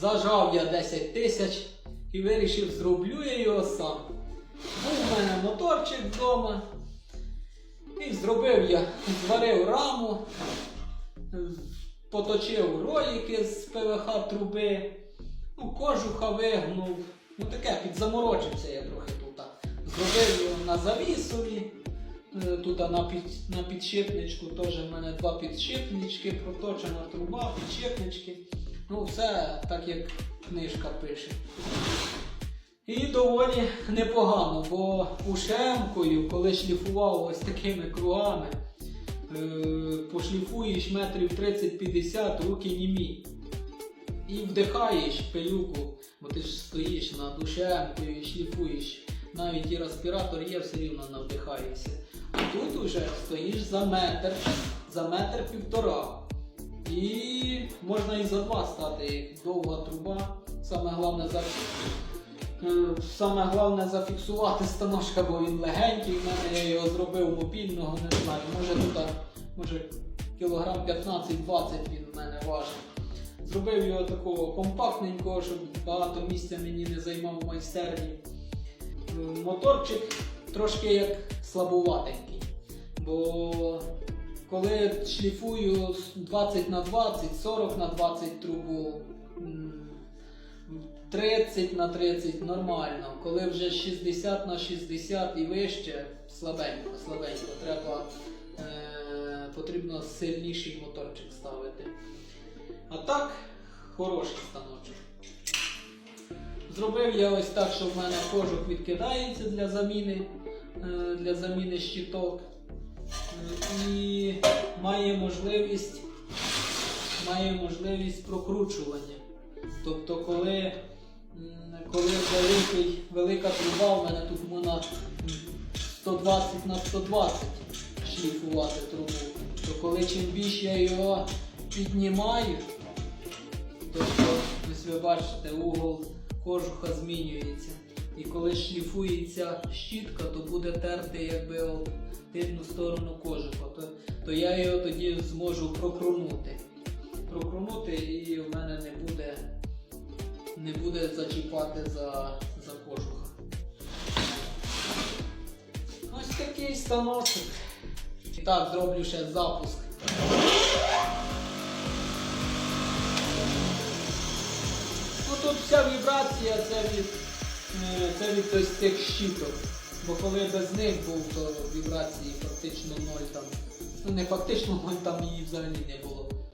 Зажав я 10 тисяч і вирішив, зроблю я його сам. Був у мене моторчик вдома. І зробив я, зварив раму, поточив ролики з ПВХ труби, ну, кожуха вигнув. Ну таке, підзаморочився я трохи тут. Зробив його на завісові. Е, Тут на, під, на підшипничку теж в мене два підшипнички, проточена труба, підшипнички. Ну, все так як книжка пише. І доволі непогано, бо ушемкою, коли шліфував ось такими кругами, е, пошліфуєш метрів 30-50, руки німі. І вдихаєш пилюку, бо ти ж стоїш над ушемкою і шліфуєш. Навіть і респіратор є, все рівно навдихаєшся. А тут уже стоїш за метр, за метр півтора. І можна і за два стати. Довга труба. Саме головне за Е, Саме головне зафіксувати станочка, бо він легенький. В мене я його зробив мобільного, не знаю. Може тут може кілограм 15-20 він в мене важить. Зробив його такого компактненького, щоб багато місця мені не займав майстерні. Е, Моторчик трошки як слабуватенький. Бо коли шліфую 20 на 20, 40 на 20 трубу. 30 на 30 нормально. Коли вже 60 на 60 і вище, слабенько, слабенько. Треба, е, потрібно сильніший моторчик ставити. А так, хороший станочок. Зробив я ось так, що в мене кожух відкидається для заміни, е, для заміни щиток. І має можливість, має можливість прокручування. Тобто, коли, коли великий, велика труба, в мене тут можна 120 на 120 шліфувати трубу, то коли чим більше я його піднімаю, тобто, ось ви бачите, угол кожуха змінюється. І коли шліфується щітка, то буде терти якби тильну сторону кожуха, то, то я його тоді зможу прокрунути. Прокрунути і в мене не буде не буде зачіпати за, за кожух. Ось такий станочок. І так, зроблю ще запуск. Ну тут вся вібрація це від, це від ось цих щиток. Бо коли без них був, то вібрації фактично ноль там. Ну не фактично ноль там її взагалі не було.